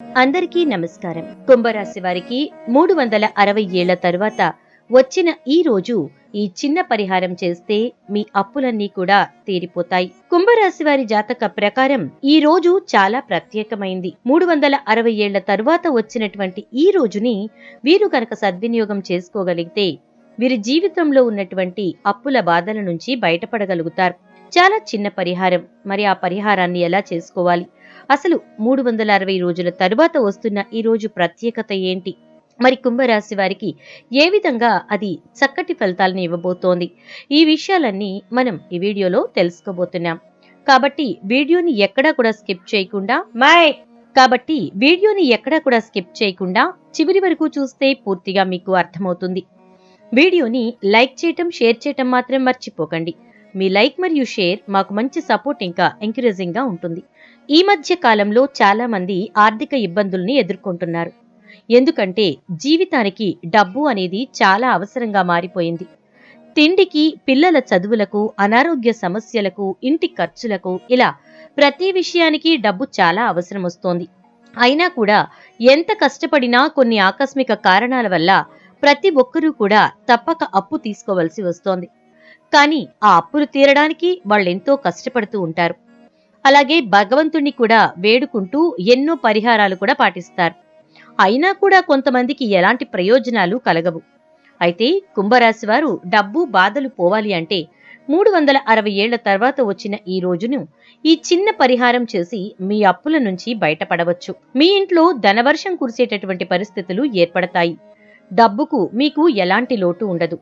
అందరికీ నమస్కారం. కుంభరాశి వారికి మూడు వందల అరవై ఏళ్ళ తరువాత వచ్చిన ఈ రోజు ఈ చిన్న పరిహారం చేస్తే మీ అప్పులన్నీ కూడా తీరిపోతాయి. కుంభరాశి వారి జాతక ప్రకారం ఈ రోజు చాలా ప్రత్యేకమైంది. మూడు వందల అరవై ఏళ్ళ తరువాత వచ్చినటువంటి ఈ రోజుని వీరు కనుక సద్వినియోగం చేసుకోగలిగితే వీరి జీవితంలో ఉన్నటువంటి అప్పుల బాధల నుంచి బయటపడగలుగుతారు. చాలా చిన్న పరిహారం. మరి ఆ పరిహారాన్ని ఎలా చేసుకోవాలి? అసలు మూడు వందల అరవై రోజుల తరువాత వస్తున్న ఈ రోజు ప్రత్యేకత ఏంటి? మరి కుంభరాశి వారికి ఏ విధంగా అది చక్కటి ఫలితాలను ఇవ్వబోతోంది? ఈ విషయాలన్నీ మనం ఈ వీడియోలో తెలుసుకోబోతున్నాం. కాబట్టి వీడియోని ఎక్కడా కూడా స్కిప్ చేయకుండా మై కాబట్టి వీడియోని ఎక్కడా కూడా స్కిప్ చేయకుండా చివరి వరకు చూస్తే పూర్తిగా మీకు అర్థమవుతుంది. వీడియోని లైక్ చేయటం షేర్ చేయటం మాత్రం మర్చిపోకండి. మీ లైక్ మరియు షేర్ మాకు మంచి సపోర్ట్ ఇంకా ఎంకరేజింగ్గా ఉంటుంది. ఈ మధ్య కాలంలో చాలామంది ఆర్థిక ఇబ్బందుల్ని ఎదుర్కొంటున్నారు. ఎందుకంటే జీవితానికి డబ్బు అనేది చాలా అవసరంగా మారిపోయింది. తిండికి పిల్లల చదువులకు అనారోగ్య సమస్యలకు ఇంటి ఖర్చులకు ఇలా ప్రతి విషయానికి డబ్బు చాలా అవసరం వస్తోంది. అయినా కూడా ఎంత కష్టపడినా కొన్ని ఆకస్మిక కారణాల వల్ల ప్రతి ఒక్కరూ కూడా తప్పక అప్పు తీసుకోవలసి వస్తోంది. కానీ ఆ అప్పులు తీరడానికి వాళ్ళెంతో కష్టపడుతూ ఉంటారు. అలాగే భగవంతుణ్ణి కూడా వేడుకుంటూ ఎన్నో పరిహారాలు కూడా పాటిస్తారు. అయినా కూడా కొంతమందికి ఎలాంటి ప్రయోజనాలు కలగవు. అయితే కుంభరాశి వారు డబ్బు బాధలు పోవాలి అంటే మూడు వందల అరవై ఏళ్ళ తర్వాత వచ్చిన ఈ రోజును ఈ చిన్న పరిహారం చేసి మీ అప్పుల నుంచి బయటపడవచ్చు. మీ ఇంట్లో ధనవర్షం కురిసేటటువంటి పరిస్థితులు ఏర్పడతాయి. డబ్బుకు మీకు ఎలాంటి లోటు ఉండదు.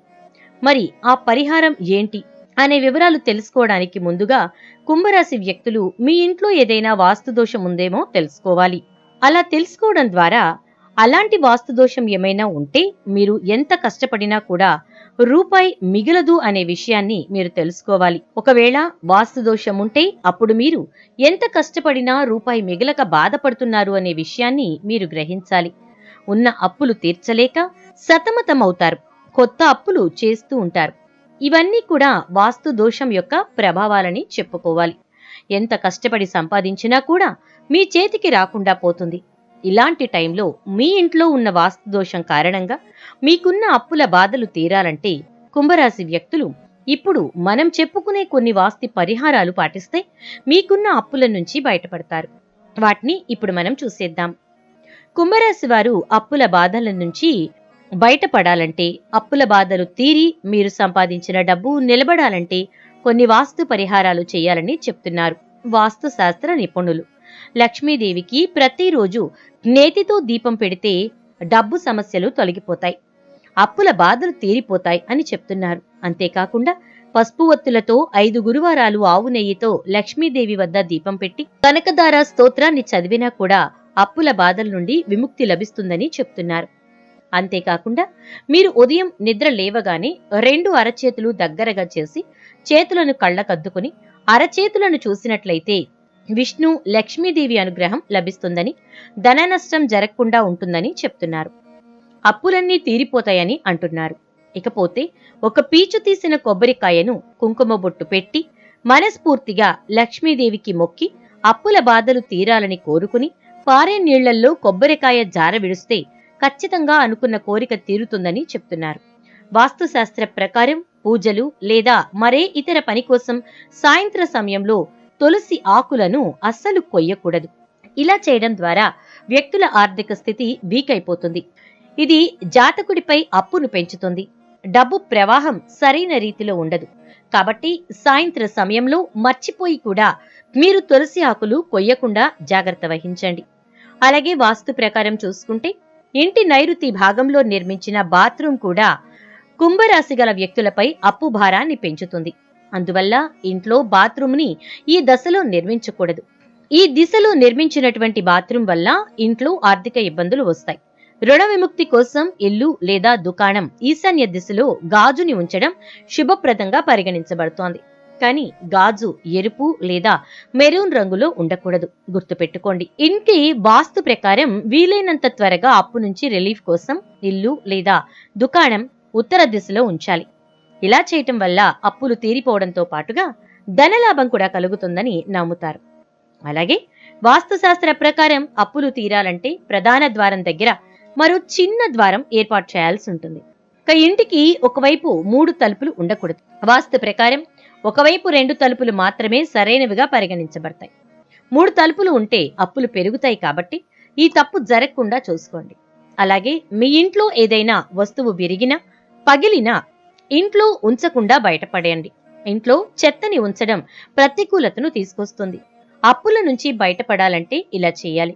మరి ఆ పరిహారం ఏంటి? అనే వివరాలు తెలుసుకోవడానికి ముందుగా కుంభరాశి వ్యక్తులు మీ ఇంట్లో ఏదైనా వాస్తు దోషం ఉందేమో తెలుసుకోవాలి. అలా తెలుసుకోవడం ద్వారా అలాంటి వాస్తు దోషం ఏమైనా ఉంటే మీరు ఎంత కష్టపడినా కూడా రూపాయి మిగలదు అనే విషయాన్ని మీరు తెలుసుకోవాలి. ఒకవేళ వాస్తు దోషం ఉంటే అప్పుడు మీరు ఎంత కష్టపడినా రూపాయి మిగలక బాధపడుతున్నారు అనే విషయాన్ని మీరు గ్రహించాలి. ఉన్న అప్పులు తీర్చలేక సతమతమవుతారు. కొత్త అప్పులు చేస్తూ ఉంటారు. ఇవన్నీ కూడా వాస్తు దోషం యొక్క ప్రభావాలని చెప్పుకోవాలి. ఎంత కష్టపడి సంపాదించినా కూడా మీ చేతికి రాకుండా పోతుంది. ఇలాంటి టైంలో మీ ఇంట్లో ఉన్న వాస్తు దోషం కారణంగా మీకున్న అప్పుల బాధలు తీరాలంటే కుంభరాశి వ్యక్తులు ఇప్పుడు మనం చెప్పుకునే కొన్ని వాస్తి పరిహారాలు పాటిస్తే మీకున్న అప్పుల నుంచి బయటపడతారు. వాటిని ఇప్పుడు మనం చూసేద్దాం. కుంభరాశి వారు అప్పుల బాధల నుంచి బయటపడాలంటే అప్పుల బాధలు తీరి మీరు సంపాదించిన డబ్బు నిలబడాలంటే కొన్ని వాస్తు పరిహారాలు చేయాలని చెప్తున్నారు. వాస్తు శాస్త్ర నిపుణులు. లక్ష్మీదేవికి ప్రతిరోజు నేతితో దీపం పెడితే డబ్బు సమస్యలు తొలగిపోతాయి. అప్పుల బాధలు తీరిపోతాయి అని చెప్తున్నారు. అంతేకాకుండా పసుపు ఒత్తులతో ఐదు గురువారాలు ఆవు నెయ్యితో లక్ష్మీదేవి వద్ద దీపం పెట్టి కనకదార స్తోత్రాన్ని చదివినా కూడా అప్పుల బాధల నుండి విముక్తి లభిస్తుందని చెప్తున్నారు. అంతేకాకుండా మీరు ఉదయం నిద్ర లేవగానే రెండు అరచేతులు దగ్గరగా చేసి చేతులను కళ్ళకద్దుకుని అరచేతులను చూసినట్లయితే విష్ణు లక్ష్మీదేవి అనుగ్రహం లభిస్తుందని ధన నష్టం జరగకుండా ఉంటుందని చెప్తున్నారు. అప్పులన్నీ తీరిపోతాయని అంటున్నారు. ఇకపోతే ఒక పీచు తీసిన కొబ్బరికాయను కుంకుమ బొట్టు పెట్టి మనస్ఫూర్తిగా లక్ష్మీదేవికి మొక్కి అప్పుల బాధలు తీరాలని కోరుకుని పారే నీళ్ళల్లో కొబ్బరికాయ జార విడిస్తే ఖచ్చితంగా అనుకున్న కోరిక తీరుతుందని చెప్తున్నారు. వాస్తుశాస్త్ర ప్రకారం పూజలు లేదా మరే ఇతర పని కోసం సాయంత్ర సమయంలో తులసి ఆకులను అస్సలు కొయ్యకూడదు. ఇలా చేయడం ద్వారా వ్యక్తుల ఆర్థిక స్థితి వీక్ అయిపోతుంది. ఇది జాతకుడిపై అప్పును పెంచుతుంది. డబ్బు ప్రవాహం సరైన రీతిలో ఉండదు. కాబట్టి సాయంత్ర సమయంలో మర్చిపోయి కూడా మీరు తులసి ఆకులు కొయ్యకుండా జాగ్రత్త వహించండి. అలాగే వాస్తు ప్రకారం చూసుకుంటే ఇంటి నైరుతి భాగంలో నిర్మించిన బాత్రూం కూడా కుంభరాశి గల వ్యక్తులపై అప్పు భారాన్ని పెంచుతుంది. అందువల్ల ఇంట్లో బాత్రూంని ఈ దశలో నిర్మించకూడదు. ఈ దిశలో నిర్మించినటువంటి బాత్రూం వల్ల ఇంట్లో ఆర్థిక ఇబ్బందులు వస్తాయి. రుణ విముక్తి కోసం ఇల్లు లేదా దుకాణం ఈశాన్య దిశలో గాజుని ఉంచడం శుభప్రదంగా పరిగణించబడుతోంది. కానీ గాజు ఎరుపు లేదా మెరూన్ రంగులో ఉండకూడదు. గుర్తుపెట్టుకోండి ఇంటి వాస్తు ప్రకారం వీలైనంత త్వరగా అప్పు నుంచి రిలీఫ్ కోసం ఇల్లు లేదా దుకాణం ఉత్తర దిశలో ఉంచాలి. ఇలా చేయటం వల్ల అప్పులు తీరిపోవడంతో పాటుగా ధనలాభం కూడా కలుగుతుందని నమ్ముతారు. అలాగే వాస్తుశాస్త్ర ప్రకారం అప్పులు తీరాలంటే ప్రధాన ద్వారం దగ్గర మరో చిన్న ద్వారం ఏర్పాటు చేయాల్సి ఉంటుంది. ఒక ఇంటికి ఒకవైపు మూడు తలుపులు ఉండకూడదు. వాస్తు ప్రకారం ఒకవైపు రెండు తలుపులు మాత్రమే సరైనవిగా పరిగణించబడతాయి. మూడు తలుపులు ఉంటే అప్పులు పెరుగుతాయి కాబట్టి ఈ తప్పు జరగకుండా చూసుకోండి. అలాగే మీ ఇంట్లో ఏదైనా వస్తువు విరిగినా పగిలినా ఇంట్లో ఉంచకుండా బయటపడేయండి. ఇంట్లో చెత్తని ఉంచడం ప్రతికూలతను తీసుకొస్తుంది. అప్పుల నుంచి బయటపడాలంటే ఇలా చేయాలి.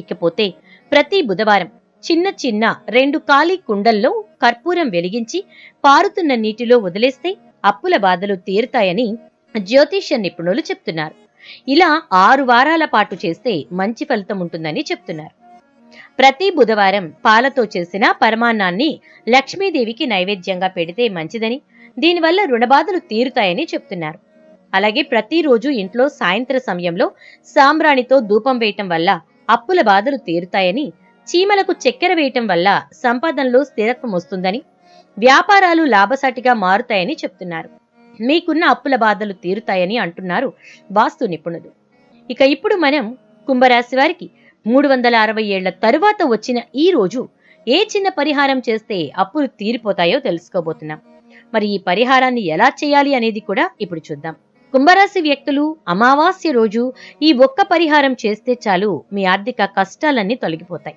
ఇకపోతే ప్రతి బుధవారం చిన్న చిన్న రెండు ఖాళీ కుండల్లో కర్పూరం వెలిగించి పారుతున్న నీటిలో వదిలేస్తే అప్పుల బాధలు తీరుతాయని జ్యోతిష్య నిపుణులు చెప్తున్నారు. ఇలా ఆరు వారాల పాటు చేస్తే మంచి ఫలితం ఉంటుందని చెప్తున్నారు. ప్రతి బుధవారం పాలతో చేసిన పరమాన్నాన్ని లక్ష్మీదేవికి నైవేద్యంగా పెడితే మంచిదని దీనివల్ల రుణబాధలు తీరుతాయని చెప్తున్నారు. అలాగే ప్రతిరోజు ఇంట్లో సాయంత్ర సమయంలో సాంబ్రాణితో ధూపం వేయటం వల్ల అప్పుల బాధలు తీరుతాయని చీమలకు చక్కెర వేయటం వల్ల సంపాదనలో స్థిరత్వం వస్తుందని వ్యాపారాలు లాభసాటిగా మారుతాయని చెప్తున్నారు. మీకున్న అప్పుల బాధలు తీరుతాయని అంటున్నారు వాస్తు నిపుణులు. ఇక ఇప్పుడు మనం కుంభరాశి వారికి మూడు వందల అరవై ఏళ్ళ తరువాత వచ్చిన ఈ రోజు ఏ చిన్న పరిహారం చేస్తే అప్పులు తీరిపోతాయో తెలుసుకోబోతున్నాం. మరి ఈ పరిహారాన్ని ఎలా చేయాలి అనేది కూడా ఇప్పుడు చూద్దాం. కుంభరాశి వ్యక్తులు అమావాస్య రోజు ఈ ఒక్క పరిహారం చేస్తే చాలు మీ ఆర్థిక కష్టాలన్నీ తొలగిపోతాయి.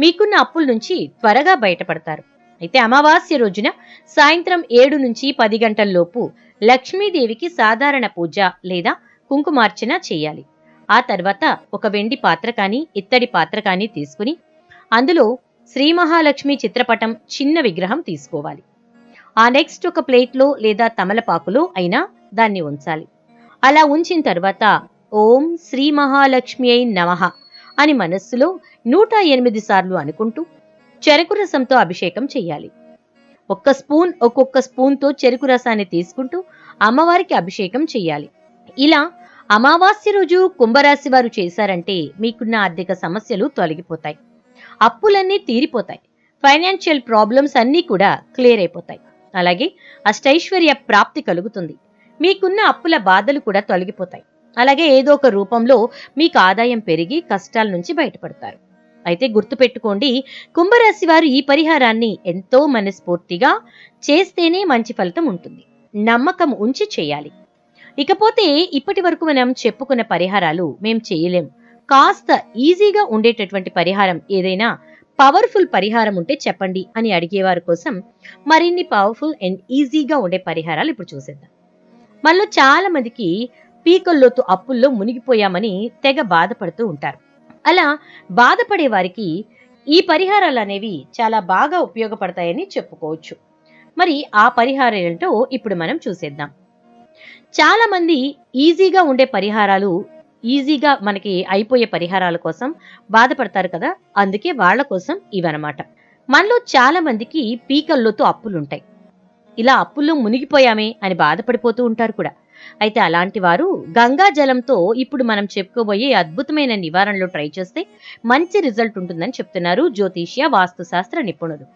మీకున్న అప్పుల నుంచి త్వరగా బయటపడతారు. అయితే అమావాస్య రోజున సాయంత్రం ఏడు నుంచి పది గంటల్లోపు లక్ష్మీదేవికి సాధారణ పూజ లేదా కుంకుమార్చన చేయాలి. ఆ తర్వాత ఒక వెండి పాత్ర కానీ ఇత్తడి పాత్ర కానీ తీసుకుని అందులో శ్రీ మహాలక్ష్మి చిత్రపటం చిన్న విగ్రహం తీసుకోవాలి. ఆ నెక్స్ట్ ఒక ప్లేట్లో లేదా తమలపాకులో అయినా దాన్ని ఉంచాలి. అలా ఉంచిన తర్వాత ఓం శ్రీ మహాలక్ష్మి అయి నమః అని మనస్సులో నూట ఎనిమిది సార్లు అనుకుంటూ చెరకు రసంతో అభిషేకం చెయ్యాలి. ఒక్క స్పూన్ ఒక్కొక్క స్పూన్తో చెరుకు రసాన్ని తీసుకుంటూ అమ్మవారికి అభిషేకం చెయ్యాలి. ఇలా అమావాస్య రోజు కుంభరాశి వారు చేశారంటే మీకున్న ఆర్థిక సమస్యలు తొలగిపోతాయి. అప్పులన్నీ తీరిపోతాయి. ఫైనాన్షియల్ ప్రాబ్లమ్స్ అన్నీ కూడా క్లియర్ అయిపోతాయి. అలాగే అష్టైశ్వర్య ప్రాప్తి కలుగుతుంది. మీకున్న అప్పుల బాధలు కూడా తొలగిపోతాయి. అలాగే ఏదో ఒక రూపంలో మీకు ఆదాయం పెరిగి కష్టాల నుంచి బయటపడతారు. అయితే గుర్తుపెట్టుకోండి కుంభరాశి వారు ఈ పరిహారాన్ని ఎంతో మనస్ఫూర్తిగా చేస్తేనే మంచి ఫలితం ఉంటుంది. నమ్మకం ఉంచి చేయాలి. ఇకపోతే ఇప్పటి వరకు మనం చెప్పుకున్న పరిహారాలు మేం చేయలేం. కాస్త ఈజీగా ఉండేటటువంటి పరిహారం ఏదైనా పవర్ఫుల్ పరిహారం ఉంటే చెప్పండి అని అడిగేవారి కోసం మరిన్ని పవర్ఫుల్ అండ్ ఈజీగా ఉండే పరిహారాలు ఇప్పుడు చూసేద్దాం. మనలో చాలా మందికి పీకల్లోతు అప్పుల్లో మునిగిపోయామని తెగ బాధపడుతూ ఉంటారు. అలా బాధపడే వారికి ఈ పరిహారాలు అనేవి చాలా బాగా ఉపయోగపడతాయని చెప్పుకోవచ్చు. మరి ఆ పరిహారం ఏంటో ఇప్పుడు మనం చూసేద్దాం. చాలా మంది ఈజీగా ఉండే పరిహారాలు ఈజీగా మనకి అయిపోయే పరిహారాల కోసం బాధపడతారు కదా అందుకే వాళ్ళ కోసం ఇవన్నమాట. మనలో చాలా మందికి పీకల్లోతో అప్పులుంటాయి. ఇలా అప్పుల్లో మునిగిపోయామే అని బాధపడిపోతూ ఉంటారు కూడా. అయితే అలాంటి వారు గంగా జలంతో ఇప్పుడు మనం చెప్పుకోబోయే అద్భుతమైన నివారణలో ట్రై చేస్తే మంచి రిజల్ట్ ఉంటుందని చెప్తున్నారు జ్యోతిష్య వాస్తుశాస్త్ర నిపుణులు.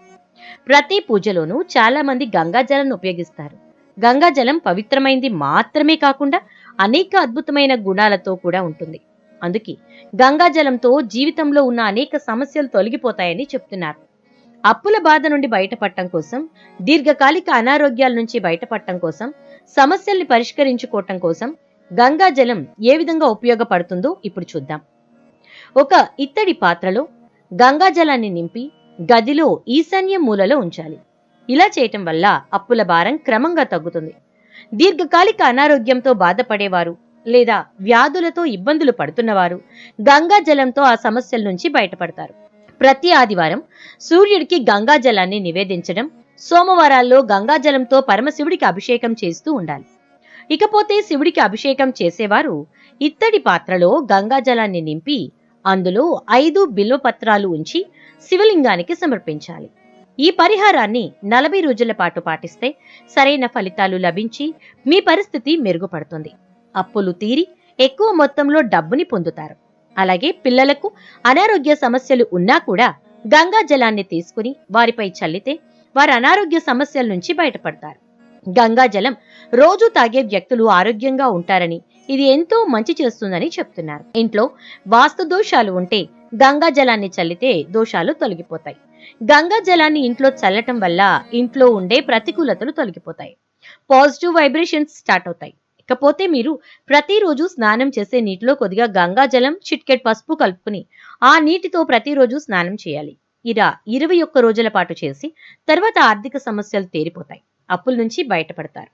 ప్రతి పూజలోనూ చాలా మంది గంగా జలం ఉపయోగిస్తారు. గంగా జలం పవిత్రమైంది మాత్రమే కాకుండా అనేక అద్భుతమైన గుణాలతో కూడా ఉంటుంది. అందుకే గంగా జలంతో జీవితంలో ఉన్న అనేక సమస్యలు తొలగిపోతాయని చెప్తున్నారు. అప్పుల బాధ నుండి బయటపడటం కోసం దీర్ఘకాలిక అనారోగ్యాల నుంచి బయటపడటం కోసం సమస్యల్ని పరిష్కరించుకోవటం కోసం గంగా జలం ఏ విధంగా ఉపయోగపడుతుందో ఇప్పుడు చూద్దాం. ఒక ఇత్తడి పాత్రలో గంగా జలాన్ని నింపి గదిలో ఈశాన్య మూలలో ఉంచాలి. ఇలా చేయటం వల్ల అప్పుల భారం క్రమంగా తగ్గుతుంది. దీర్ఘకాలిక అనారోగ్యంతో బాధపడేవారు లేదా వ్యాధులతో ఇబ్బందులు పడుతున్నవారు గంగా జలంతో ఆ సమస్యల నుంచి బయటపడతారు. ప్రతి ఆదివారం సూర్యుడికి గంగాజలాన్ని నివేదించడం సోమవారాల్లో గంగాజలంతో పరమశివుడికి అభిషేకం చేస్తూ ఉండాలి. ఇకపోతే శివుడికి అభిషేకం చేసేవారు ఇత్తడి పాత్రలో గంగాజలాన్ని నింపి అందులో ఐదు బిల్వపత్రాలు ఉంచి శివలింగానికి సమర్పించాలి. ఈ పరిహారాన్ని నలభై రోజుల పాటు పాటిస్తే సరైన ఫలితాలు లభించి మీ పరిస్థితి మెరుగుపడుతుంది. అప్పులు తీరి ఎక్కువ మొత్తంలో డబ్బుని పొందుతారు. అలాగే పిల్లలకు అనారోగ్య సమస్యలు ఉన్నా కూడా గంగా జలాన్ని తీసుకుని వారిపై చల్లితే వారు అనారోగ్య సమస్యల నుంచి బయటపడతారు. గంగా జలం రోజు తాగే వ్యక్తులు ఆరోగ్యంగా ఉంటారని ఇది ఎంతో మంచి చేస్తుందని చెప్తున్నారు. ఇంట్లో వాస్తు దోషాలు ఉంటే గంగా జలాన్ని చల్లితే దోషాలు తొలగిపోతాయి. గంగా జలాన్ని ఇంట్లో చల్లటం వల్ల ఇంట్లో ఉండే ప్రతికూలతలు తొలగిపోతాయి. పాజిటివ్ వైబ్రేషన్స్ స్టార్ట్ అవుతాయి. ఇకపోతే మీరు ప్రతిరోజు స్నానం చేసే నీటిలో కొద్దిగా గంగాజలం చిట్కెట్ పసుపు కలుపుకుని ఆ నీటితో ప్రతిరోజు స్నానం చేయాలి. ఇలా ఇరవై ఒక్క రోజుల పాటు చేసి తర్వాత ఆర్థిక సమస్యలు తేరిపోతాయి. అప్పుల నుంచి బయటపడతారు.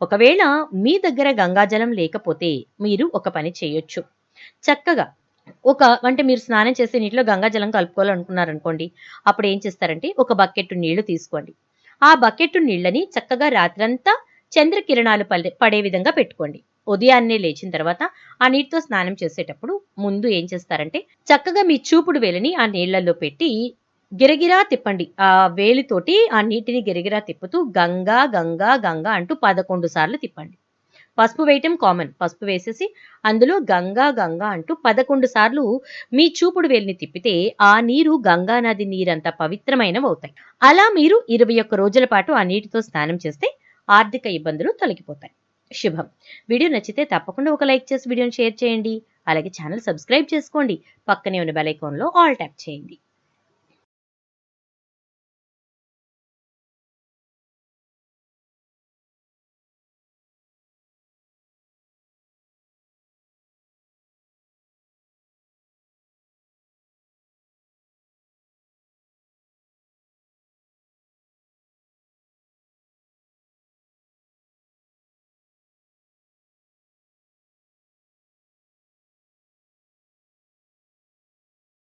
ఒకవేళ మీ దగ్గర గంగాజలం లేకపోతే మీరు ఒక పని చేయొచ్చు. చక్కగా ఒక అంటే మీరు స్నానం చేసే నీటిలో గంగాజలం కలుపుకోవాలనుకున్నారనుకోండి అప్పుడు ఏం చేస్తారంటే ఒక బకెట్ నీళ్ళు తీసుకోండి. ఆ బకెట్ నీళ్ళని చక్కగా రాత్రంతా చంద్రకిరణాలు పడే పడే విధంగా పెట్టుకోండి. ఉదయాన్నే లేచిన తర్వాత ఆ నీటితో స్నానం చేసేటప్పుడు ముందు ఏం చేస్తారంటే చక్కగా మీ చూపుడు వేలిని ఆ నీళ్ళలో పెట్టి గిరగిరా తిప్పండి. ఆ వేలితోటి ఆ నీటిని గిరగిరా తిప్పుతూ గంగా గంగా గంగా అంటూ పదకొండు సార్లు తిప్పండి. పసుపు వేయటం కామన్. పసుపు వేసేసి అందులో గంగా గంగా అంటూ పదకొండు సార్లు మీ చూపుడు వేలిని తిప్పితే ఆ నీరు గంగా నది నీరంత పవిత్రమైనవి అవుతాయి అలా మీరు ఇరవై ఒక్క రోజుల పాటు ఆ నీటితో స్నానం చేస్తే ఆర్థిక ఇబ్బందులు తొలగిపోతాయి. శుభం. వీడియో నచ్చితే తప్పకుండా ఒక లైక్ చేసి వీడియోని షేర్ చేయండి. అలాగే ఛానల్ సబ్స్క్రైబ్ చేసుకోండి. పక్కనే ఉన్న బెల్ ఐకాన్లో ఆల్ ట్యాప్ చేయండి.